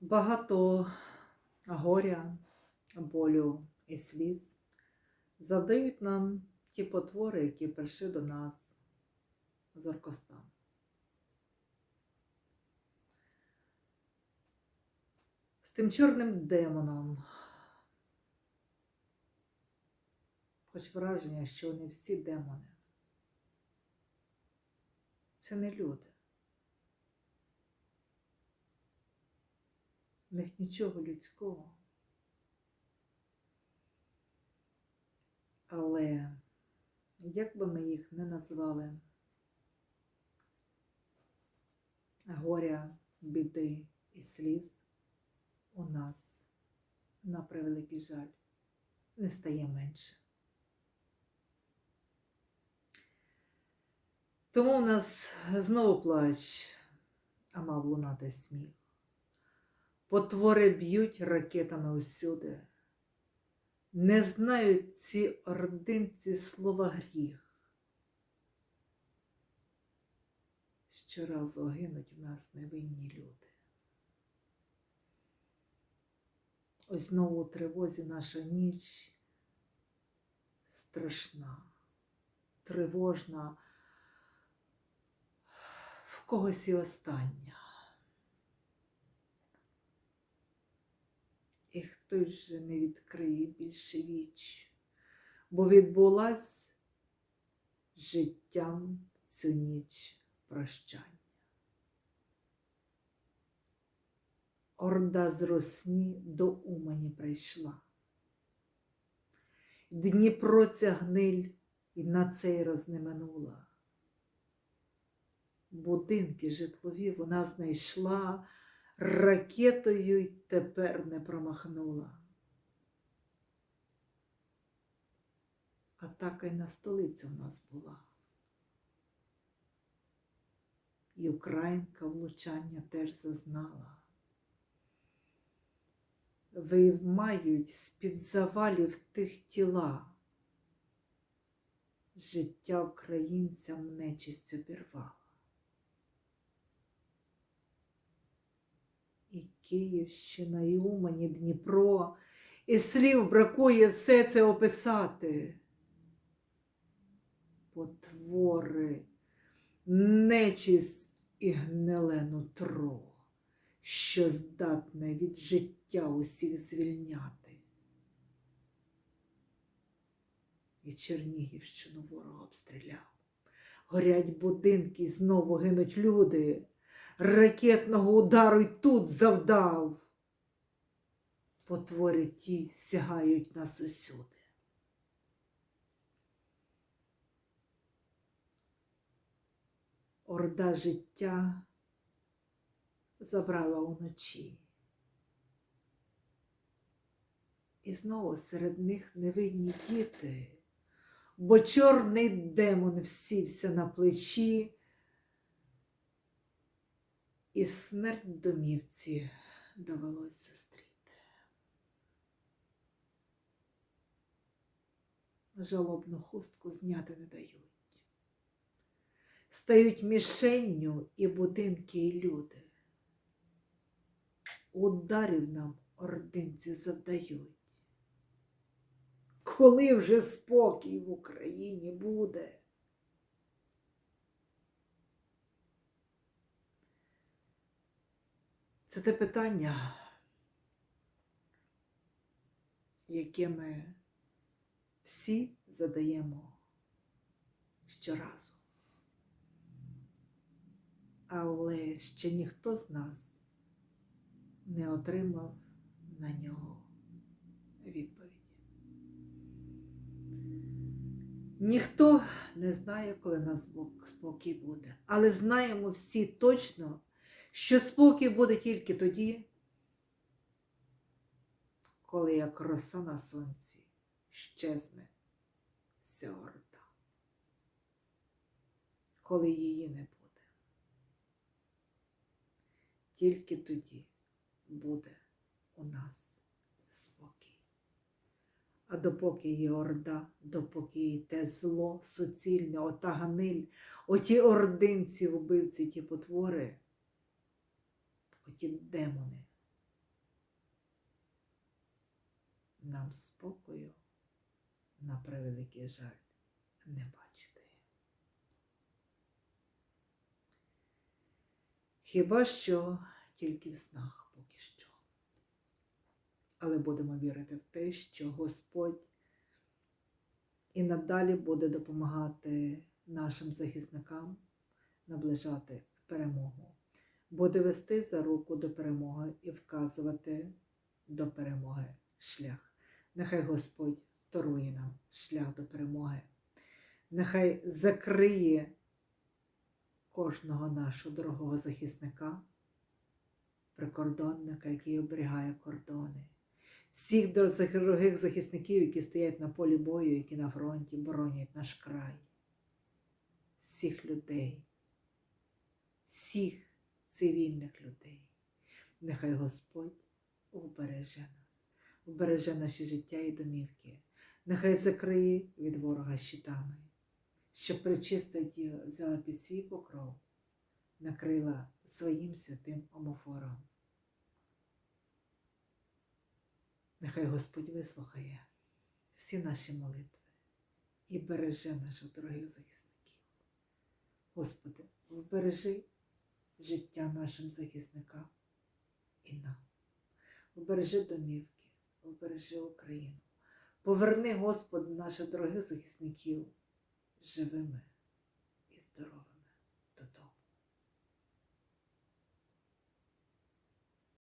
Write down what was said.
Багато горя, болю і сліз завдають нам ті потвори, які прийшли до нас з Оркостану. З тим чорним демоном. Хоч враження, що вони всі демони. Це не люди. В них нічого людського. Але як би ми їх не назвали горя, біди і сліз, у нас, на превеликий жаль, не стає менше. Тому у нас знову плач, а мав лунати сміх. Потвори б'ють ракетами усюди. Не знають ці ординці слова гріх. Щоразу гинуть в нас невинні люди. Ось знову у тривозі наша ніч страшна, тривожна, в когось і остання. І хтось же не відкриє більше віч, бо відбулась життям цю ніч прощання. Орда з Росні до Умані прийшла. Дніпро ця гниль і на цей раз не минула. Будинки житлові вона знайшла ракетою й тепер не промахнула. Атака й на столицю в нас була. І Українка влучання теж зазнала. Виймають з-під завалів тих тіла. Життя українцям нечисть обірвала. І Київщина, і Умань, і Дніпро, і слів бракує все це описати. Потвори, нечисть і гниле нутро, що здатне від життя усіх звільняти. І Чернігівщину ворог обстріляв. Горять будинки, знову гинуть люди ракетного удару й тут завдав. Потвори ті сягають нас усюди. Орда життя забрала уночі. І знову серед них невинні діти, бо чорний демон всівся на плечі. І смерть домівці довелось зустріти. Жалобну хустку зняти не дають. Стають мішенню і будинки, і люди. Ударів нам ординці завдають. Коли вже спокій в Україні буде? Це те питання, яке ми всі задаємо щоразу. Але ще ніхто з нас не отримав на нього відповіді. Ніхто не знає, коли нас спокій буде, але знаємо всі точно, що спокій буде тільки тоді, коли як роса на сонці щезне ця орда, коли її не буде. Тільки тоді буде у нас спокій. А допоки є орда, допоки є те зло суцільне, ота ганиль, оті ординці, вбивці, ті потвори, ті демони. Нам спокою, на превеликий жаль, не бачити. Хіба що тільки в снах поки що. Але будемо вірити в те, що Господь і надалі буде допомагати нашим захисникам наближати перемогу буде вести за руку до перемоги і вказувати до перемоги шлях. Нехай Господь торує нам шлях до перемоги. Нехай закриє кожного нашого дорогого захисника, прикордонника, який оберігає кордони, всіх дорогих захисників, які стоять на полі бою, які на фронті боронять наш край, всіх людей, всіх цивільних людей. Нехай Господь вбереже нас, вбереже наші життя і домівки, нехай закриє від ворога щитами, щоб причиста діва взяла під свій покров, накрила своїм святим омофором. Нехай Господь вислухає всі наші молитви і береже наших дорогих захисників. Господи, вбережи життя нашим захисникам і нам. Убережи домівки, обережи Україну. Поверни, Господи, наших дорогих захисників живими і здоровими.